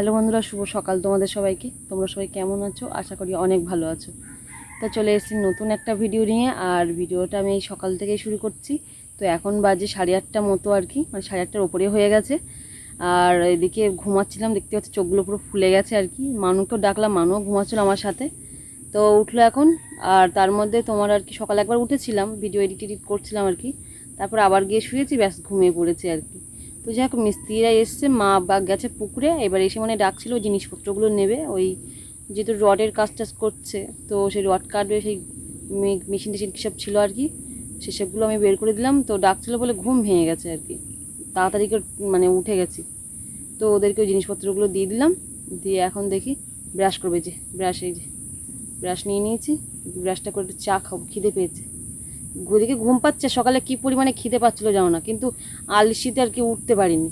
Hello বন্ধুরা, শুভ সকাল তোমাদের সবাইকে। তোমরা সবাই কেমন আছো? আশা করি অনেক ভালো আছো। তো চলে এসেছি নতুন একটা ভিডিও নিয়ে, আর ভিডিওটা আমি এই সকাল থেকেই শুরু করছি। তো এখন বাজে সাড়ে আটটা মতো আর কি মানে সাড়ে আটটার ওপরে হয়ে গেছে। আর এদিকে ঘুমাচ্ছিলাম, দেখতে পাচ্ছি চোখগুলো পুরো ফুলে গেছে আর কি। মানুকেও ডাকলাম, মানুও ঘুমাচ্ছিল আমার সাথে। তো উঠল এখন, আর তার মধ্যে তোমার আর কি সকালে একবার উঠেছিলাম, ভিডিও এডিট এডিট করছিলাম আর কি। তারপর আবার গিয়ে শুয়েছি, ব্যাস ঘুমিয়ে পড়েছি আর কি। তো যাই হোক, মিস্ত্রিরা এসছে, মা বা গেছে পুকুরে, এবার এসে মানে ডাকছিল জিনিসপত্রগুলো নেবে, ওই যেহেতু রডের কাজ টাজ করছে, তো সেই রড কাটবে, সেই মেশিন টেশিন সব ছিল আর কি সেসবগুলো আমি বের করে দিলাম, তো ডাকছিল বলে ঘুম ভেঙে গেছে আর কি, তাড়াতাড়ি করে মানে উঠে গেছি, তো ওদেরকে ওই জিনিসপত্রগুলো দিয়ে দিলাম, দিয়ে এখন দেখি ব্রাশ করবে যে, ব্রাশ এই যে, ব্রাশ নিয়ে নিয়েছি, ব্রাশটা করে চা খাব, খিদে পেয়েছে। ওদিকে ঘুম পাচ্ছে, সকালে কি পরিমাণে খিদে পাচ্ছিল জানো না, কিন্তু আলসিতে আর কি উঠতে পারিনি।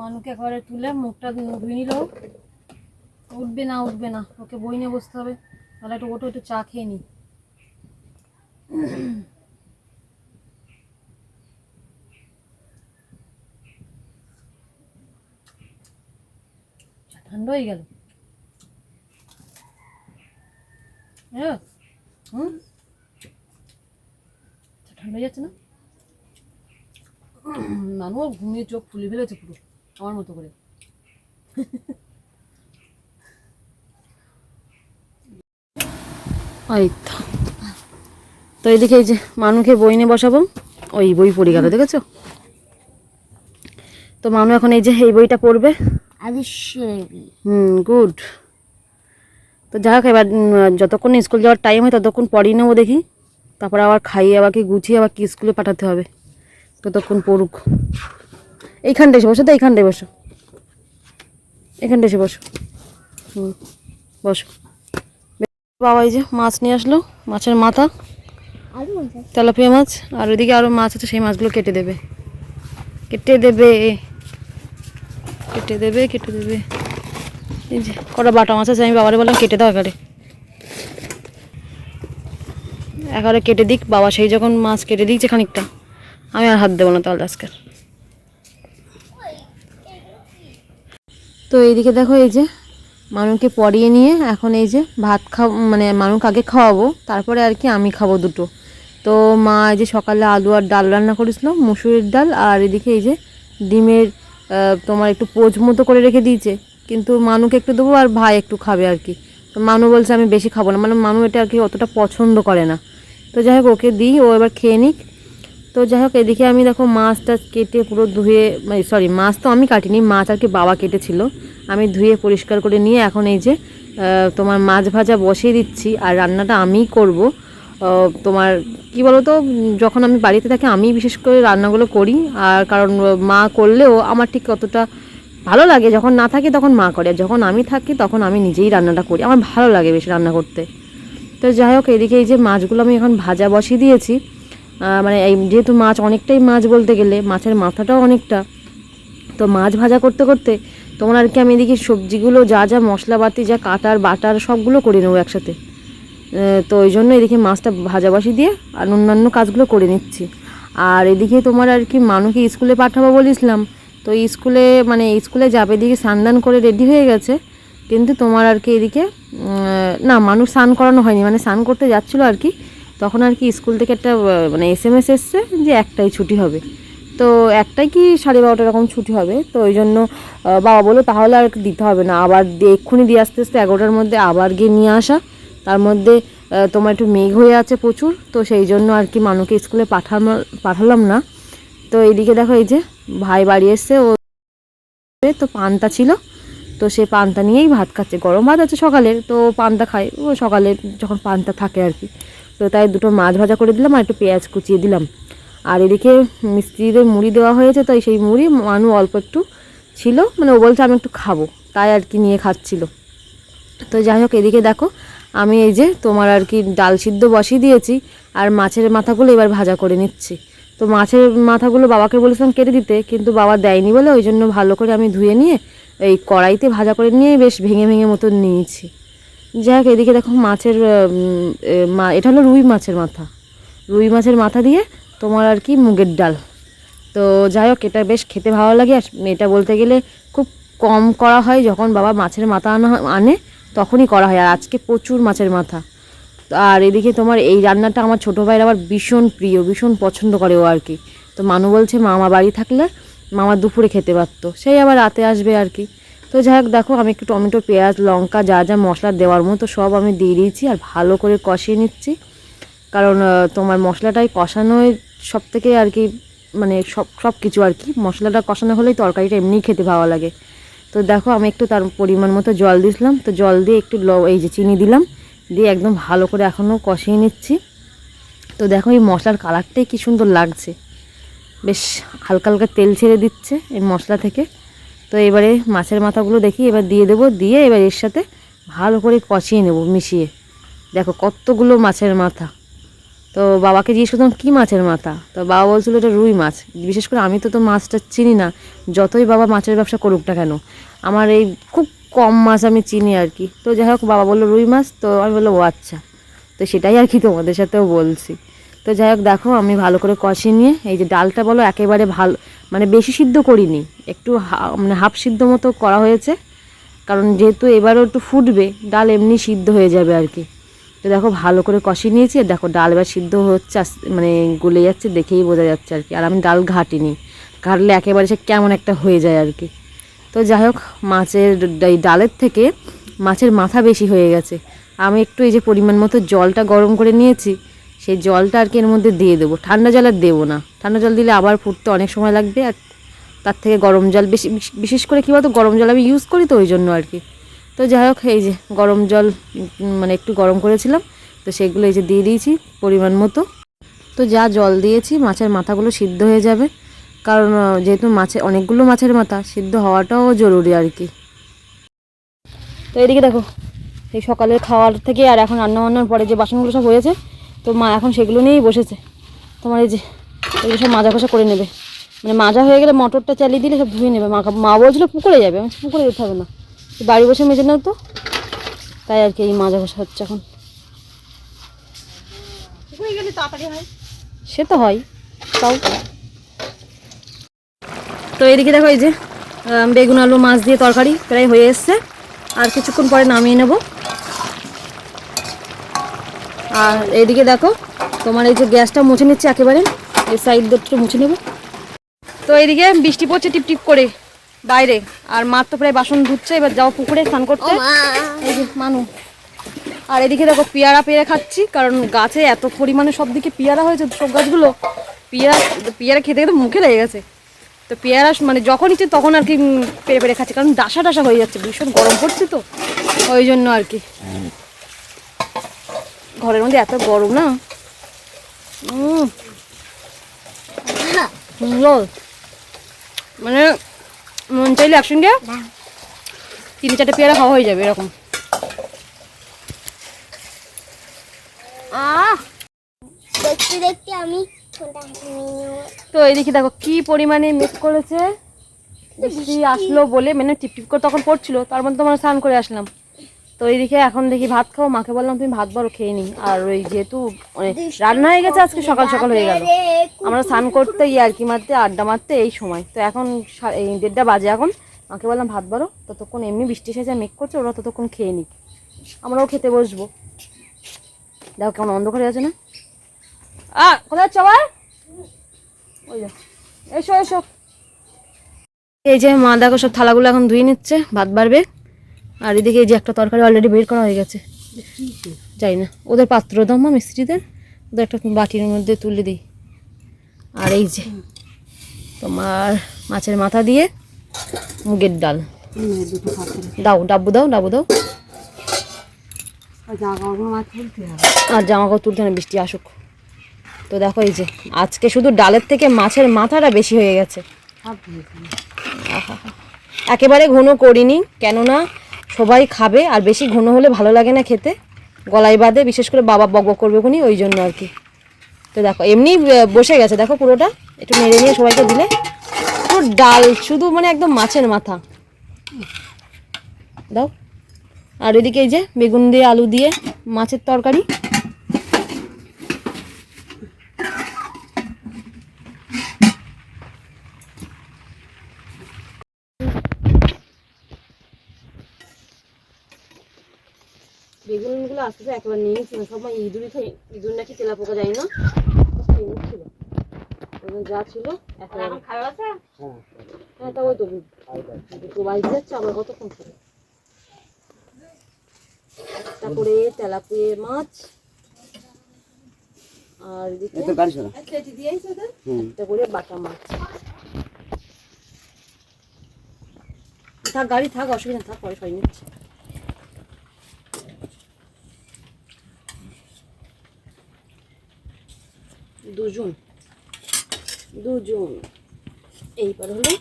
মানুকে একবারে তুলে মুখটা ধুয়ে নিল। উঠবে না উঠবে না, ওকে বই নিয়ে বসতে হবে। তাহলে একটু ওটো একটু চা খেয়ে নি। ঠান্ডা হয়ে গেল। হ্যাঁ হুম? আচ্ছা, ঠান্ডা যাচ্ছে না? নানু ঘুমিয়ে চোখ ফুলে ফেলেছে পুরো আমার মতো করে। ওই তো তো এদিকে এই যে মানুকে বই নিয়ে বসাবো ওই বই পড়ে গেল দেখেছ? তো মানু এখন এই যে এই বইটা পড়বে। Hmm good. তো যাই হোক, এবার যতক্ষণ স্কুল যাওয়ার টাইম হয়, ততক্ষণ পড়িয়ে নেব দেখি। তারপর আবার খাইয়ে, আবার কি গুছিয়ে, আবার কি স্কুলে পাঠাতে হবে। ততক্ষণ পড়ুক। এইখানটা এসে বসো তো, এইখানটায় বসো। এখানটা এসে বসো। হুম, বসো। বাবা এই যে মাছ নিয়ে আসলো, মাছের মাথা, তেলাপিয়া মাছ, আর ওইদিকে আরও মাছ আছে, সেই মাছগুলো কেটে দেবে। কেটে দেবে কেটে দেবে কেটে দেবে। কটা বাটা মাছ আছে আমি বাবারে বললাম কেটে দাও একারে একারে কেটে দিক, বাবা সেই যখন মাছ কেটে দিচ্ছে খানিকটা, আমি আর হাত দেবো না তাহলে আজকে। তো এইদিকে দেখো এই যে, মানুকে পরিয়ে নিয়ে এখন এই যে ভাত খাও মানে মানুক আগে খাওয়াবো, তারপরে আর কি আমি খাব দুটো। তো মা এই যে সকালে আলু আর ডাল রান্না করেছিল, মুসুরির ডাল, আর এদিকে এই যে ডিমের তোমার একটু পোজ মতো করে রেখে দিয়েছে। কিন্তু মানুকে একটু দেবো আর ভাই একটু খাবে আর কি। তো মানু বলছে, আমি বেশি খাব না। মানে মানু এটা আর কি অতটা পছন্দ করে না। তো যাই হোক, ওকে দিই, ও এবার খেয়ে নিক। তো যাই হোক, এদিকে আমি দেখো মাছটা কেটে পুরো ধুয়ে সরি মাছ তো আমি কাটিনি, মাছ আর কি বাবা কেটেছিল। আমি ধুয়ে পরিষ্কার করে নিয়ে এখন এই যে তোমার মাছ ভাজা বসিয়ে দিচ্ছি আর রান্নাটা আমিই করব। তোমার কি বলো তো যখন আমি বাড়িতে থাকি আমি বিশেষ করে রান্নাগুলো করি। আর কারণ মা করলেও আমার ঠিক অতটা ভালো লাগে, যখন না থাকি তখন মা করে, যখন আমি থাকি তখন আমি নিজেই রান্নাটা করি। আমার ভালো লাগে বেশি রান্না করতে। তো যাই হোক, এদিকে এই যে মাছগুলো আমি এখন ভাজা বসিয়ে দিয়েছি। মানে এই যেহেতু মাছ অনেকটাই মাছ বলতে গেলে, মাছের মাথাটাও অনেকটা। তো মাছ ভাজা করতে করতে তোমার আর কি আমি এদিকে সবজিগুলো যা যা মশলাপাতি, যা কাটার, বাটার সবগুলো করে নেব একসাথে। তো ওই জন্য এদিকে মাছটা ভাজা বসিয়ে দিয়ে আর অন্যান্য কাজগুলো করে নিচ্ছি। আর এদিকে তোমার আর কি মানুকে স্কুলে পাঠাবো বলেছিলাম তো স্কুলে মানে স্কুলে যাবে এদিকে স্নান করে রেডি হয়ে গেছে। কিন্তু তোমার আর কি এদিকে না, মানুষ স্নান করানো হয়নি মানে স্নান করতে যাচ্ছিল আর কি। তখন আর কি স্কুল থেকে একটা মানে এস এম এস এসছে যে একটাই ছুটি হবে। তো একটাই কি সাড়ে বারোটা এরকম ছুটি হবে। তো ওই জন্য বাবা বলল তাহলে আর দিতে হবে না। আবার এক্ষুনি দিয়ে আসতে আসতে এগারোটার মধ্যে আবার গিয়ে নিয়ে আসা। তার মধ্যে তোমার একটু মেঘ হয়ে আছে প্রচুর। তো সেই জন্য আর কি মানুকে স্কুলে পাঠানো, পাঠালাম না। তো এইদিকে দেখো এই যে ভাই বাড়ি এসছে, ও তো পান্তা ছিল, তো সে পান্তা নিয়েই ভাত খাচ্ছে। গরম ভাত আছে সকালের, তো পান্তা খায়। ও সকালে যখন পান্তা থাকে আর কি, তো তাই দুটো মাছ ভাজা করে দিলাম আর একটু পেঁয়াজ কুচিয়ে দিলাম। আর এদিকে মিস্ত্রিদের মুড়ি দেওয়া হয়েছে, তাই সেই মুড়ি মানু অল্প একটু ছিল মানে ও বলছে আমি একটু খাব, তাই আর কি নিয়ে খাচ্ছিল। তো যাই হোক, এদিকে দেখো, আমি এই যে তোমার আর কি ডাল সিদ্ধ বসিয়ে দিয়েছি, আর মাছের মাথাগুলো এবার ভাজা করে নিচ্ছি। তো মাছের মাথাগুলো বাবাকে বলেছিলাম কেটে দিতে, কিন্তু বাবা দেয়নি বলে ওই জন্য ভালো করে আমি ধুয়ে নিয়ে এই কড়াইতে ভাজা করে নিয়ে বেশ ভেঙে ভেঙে মতন নিয়েছি। যাই হোক এদিকে দেখো মাছের এটা হলো রুই মাছের মাথা। রুই মাছের মাথা দিয়ে তোমার আর কি মুগের ডাল। তো যাই হোক, এটা বেশ খেতে ভালো লাগে। আর এটা বলতে গেলে খুব কম করা হয়, যখন বাবা মাছের মাথা আনা আনে, তখনই করা হয়। আর আজকে প্রচুর মাছের মাথা। আর এদিকে তোমার এই রান্নাটা আমার ছোটো ভাইয়ের আবার ভীষণ প্রিয়, ভীষণ পছন্দ করে ও আর কি। তো মানু বলছে, মামা বাড়ি থাকলে মামা দুপুরে খেতে পারতো। সেই আবার রাতে আসবে আর কি। তো যাই হোক, দেখো, আমি একটু টমেটো, পেঁয়াজ, লঙ্কা, যা যা মশলা দেওয়ার মতো সব আমি দিয়ে দিয়েছি আর ভালো করে কষিয়ে নিচ্ছি। কারণ তোমার মশলাটাই কষানোয় সব থেকে আর কি মানে সব সব কিছু আর কি, মশলাটা কষানো হলেই তরকারিটা এমনিই খেতে ভালো লাগে। তো দেখো, আমি একটু তার পরিমাণ মতো জল দিয়েছিলাম তো জল দিয়ে একটু ল, এই যে চিনি দিলাম। দিয়ে একদম ভালো করে এখনও কষিয়ে নিচ্ছি। তো দেখো এই মশলার কালারটাই কি সুন্দর লাগছে। বেশ হালকা হালকা তেল ছেড়ে দিচ্ছে এই মশলা থেকে। তো এবারে মাছের মাথাগুলো দেখি, এবার দিয়ে দেবো, দিয়ে এবার এর সাথে ভালো করে কষিয়ে নেব মিশিয়ে। দেখো কতগুলো মাছের মাথা। তো বাবাকে জিজ্ঞেস করতাম, কী মাছের মাথা? তো বাবা বলছিল, এটা রুই মাছ। বিশেষ করে আমি তো তো মাছটা চিনি না। যতই বাবা মাছের ব্যবসা করুক না কেন, আমার এই খুব কম মাছ আমি চিনি আর কি। তো যাই হোক, বাবা বলল রুই মাছ, তো আমি বলল ও আচ্ছা। তো সেটাই আর কি তোমাদের সাথেও বলছি। তো যাই হোক, দেখো, আমি ভালো করে কষিয়ে নিয়ে, এই যে ডালটা বলো, একেবারে ভালো মানে বেশি সিদ্ধ করিনি। একটু মানে হাফ সিদ্ধ মতো করা হয়েছে। কারণ যেহেতু এবারও একটু ফুটবে, ডাল এমনি সিদ্ধ হয়ে যাবে আর কি। তো দেখো, ভালো করে কষিয়ে নিয়েছি দেখো, ডাল এবার সিদ্ধ হচ্ছে মানে গলে যাচ্ছে, দেখেই বোঝা যাচ্ছে আর কি। আর আমি ডাল ঘাটিনি। ঘাটলে একেবারে সে কেমন একটা হয়ে যায় আর কি। তো যাই হোক, মাছের ডালের থেকে মাছের মাথা বেশি হয়ে গেছে। আমি একটু এই যে পরিমাণ মতো জলটা গরম করে নিয়েছি, সেই জলটা আর কি এর মধ্যে দিয়ে দেবো। ঠান্ডা জল আর দেবো না। ঠান্ডা জল দিলে আবার ফুটতে অনেক সময় লাগবে আর তার থেকে গরম জল বেশি, বিশেষ করে কী বলতো, গরম জল আমি ইউজ করি তো ওই জন্য আর কি। তো যাই হোক, এই যে গরম জল মানে একটু গরম করেছিলাম, তো সেগুলো এই যে দিয়ে দিয়েছি পরিমাণ মতো। তো যা জল দিয়েছি, মাছের মাথাগুলো সিদ্ধ হয়ে যাবে। কারণ যেহেতু মাছে অনেকগুলো মাছের মাথা সিদ্ধ হওয়াটাও জরুরি আর কি। তো এদিকে দেখো এই সকালের খাওয়ার থেকে আর এখন রান্না বান্নার পরে যে বাসনগুলো সব হয়েছে তো মা এখন সেগুলো নিয়েই বসেছে। তোমার এই যে এগুলো সব মাজা কষা করে নেবে। মানে মাজা হয়ে গেলে মটরটা চালিয়ে দিলে সব ধুয়ে নেবে। মা মা বলছিল পুকুরে যাবে। আমি পুকুরে যেতে হবে না। বাড়ি বসে মেজে নাও তো। তাই আর কি এই মাজা কষা হচ্ছে এখন। হয়। সে তো হয়। তাও তো এদিকে দেখো এই যে বেগুন আলু মাছ দিয়ে তরকারি প্রায় হয়ে এসছে। আর কিছুক্ষণ পরে নামিয়ে নেব। আর এইদিকে দেখো তোমার এই যে গ্যাসটা মুছে নিচ্ছে একেবারে এই সাইড দুটো মুছে নেব। তো এইদিকে বৃষ্টি পড়ছে টিপ টিপ করে বাইরে আর মার তো প্রায় বাসন ধুচ্ছে এবার যাও পুকুরে স্নান করতে। এই যে মানু। আর এদিকে দেখো পেয়ারা পেরে খাচ্ছি কারণ গাছে এত পরিমাণে সব দিকে পেয়ারা হয়েছে সব গাছগুলো পেয়ারা পেয়ারা খেতে খেতে মুখে লেগে গেছে। তো পেয়ারা মানে যখন ইচ্ছে তখন আর কি পেরে পেরে খাচ্ছি কারণ ডাসা ডাসা হয়ে যাচ্ছে ভীষণ গরম পড়ছে তো ওই জন্য আর কি। ঘরের মধ্যে এত গরম না। মানে মন চাইলে একসঙ্গে তিন চারটে পেয়ারা খাওয়া হয়ে যাবে এরকম। আহ! দেখতে দেখতে আমি তো এদিকে দেখো, কি পরিমাণে মেঘ করেছে। বৃষ্টি আসলো বলে মানে টিপটিপ করে তখন পড়ছিল, তার মধ্যে তোমার স্নান করে আসলাম। তো এইদিকে এখন দেখি ভাত খাও মাকে বললাম, তুমি ভাত বারো খেয়ে নি আর ওই যেহেতু মানে রান্না হয়ে গেছে, আজকে সকাল সকাল হয়ে গেল। আমরা স্নান করতে আর কি মারতে, আড্ডা মারতে এই সময়। তো এখন এই দেড়টা বাজে এখন। মাকে বললাম, ভাত বারো। ততক্ষণ এমনি বৃষ্টি এসেছে মেক করছে, ওরা ততক্ষণ খেয়ে নি আমরাও খেতে বসবো। দেখো কেমন অন্ধকারে আছে না? আ কোথায় যাচ্ছ আবার? ওই যা এসো এসো। এই যে মা দেখো সব থালাগুলো এখন ধুয়ে নিচ্ছে ভাত বাড়বে। আর এদিকে এই যে একটা তরকারি অলরেডি বের করা হয়ে গেছে। যাই না ওদের পাত্র দাও মা মিস্ত্রিদের। ওদের একটা বাটির মধ্যে তুলে দিই। আর এই যে তোমার মাছের মাথা দিয়ে মুগের ডাল। দাও ডাব্বু দাও ডাব্বু দাও। আর জামা কাপড় তুলতে না বৃষ্টি আসুক। তো দেখো এই যে আজকে শুধু ডালের থেকে মাছের মাথাটা বেশি হয়ে গেছে। একেবারে ঘন করিনি কেননা সবাই খাবে আর বেশি ঘন হলে ভালো লাগে না খেতে। গলায় বাদে বিশেষ করে বাবা বক করবে কোনি ওই জন্য আর কি। তো দেখো এমনি বসে গেছে। দেখো পুরোটা একটু নেড়ে নিয়ে সবাইকে দিলে। পুরো ডাল শুধু মানে একদম মাছের মাথা। দাও। আর এদিকে এই যে বেগুন দিয়ে আলু দিয়ে মাছের তরকারি। একেবারে ইঁদুরই খাই ইঁদুর নাকি তেলা পোকা যায় না। খেয়ে যা ছিল হ্যাঁ। তা ওই তো দুটো বাড়িতে যাচ্ছে আবার কতক্ষণ খাবে তারপরে তেলাপিয়া মাছ আর একটা করে বাটা মাছ। থাক গাড়ি থাক অসুবিধা থাক পরে সবাই নিচ্ছে। দুজন। দুজন। এইবার হলো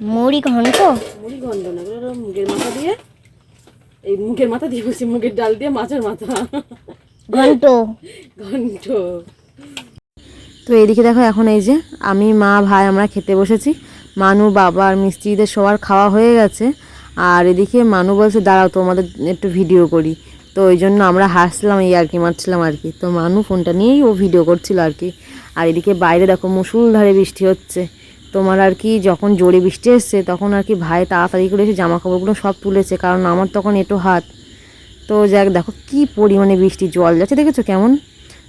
মুড়ি ঘন্ট? মুড়ি গন্ধ না এগুলো মুগের মাথা দিয়ে এই মুগের মাথা দিয়ে বলছি মুগের ডাল দিয়ে মাছের মাথা। ঘন্ট। ঘন্ট। তো এদিকে দেখো এখন এই যে আমি মা ভাই আমরা খেতে বসেছি। মানু বাবা আর মিস্ত্রিদের সবার খাওয়া হয়ে গেছে। আর এদিকে মানু বলছে, দাঁড়াও, তোমাদের একটু ভিডিও করি। তো ওই জন্য আমরা হাসছিলাম এই আর কি মারছিলাম আর কি। তো মানু ফোনটা নিয়েই ও ভিডিও করছিল আর কি। আর এদিকে বাইরে দেখো মুসুলধারে বৃষ্টি হচ্ছে। তোমার আর কি যখন জোরে বৃষ্টি এসছে, তখন আর কি ভাই তাড়াতাড়ি করে এসে জামা কাপড়গুলো সব তুলেছে, কারণ আমার তখন এটো হাত। তো যাক, দেখো কি পরিমাণে বৃষ্টি, জল যাচ্ছে, দেখেছ কেমন?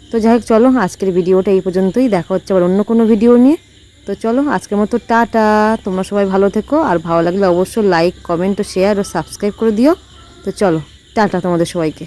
তো যাই চলো আজকের ভিডিওটা এই পর্যন্তই। দেখা হচ্ছে আবার অন্য কোনো ভিডিও নিয়ে। তো চলো, আজকের মতো টাটা। তোমরা সবাই ভালো থেকো, আর ভালো লাগলে অবশ্যই লাইক কমেন্ট শেয়ার ও সাবস্ক্রাইব করে দিও। তো চলো, টাটা তোমাদের সবাইকে।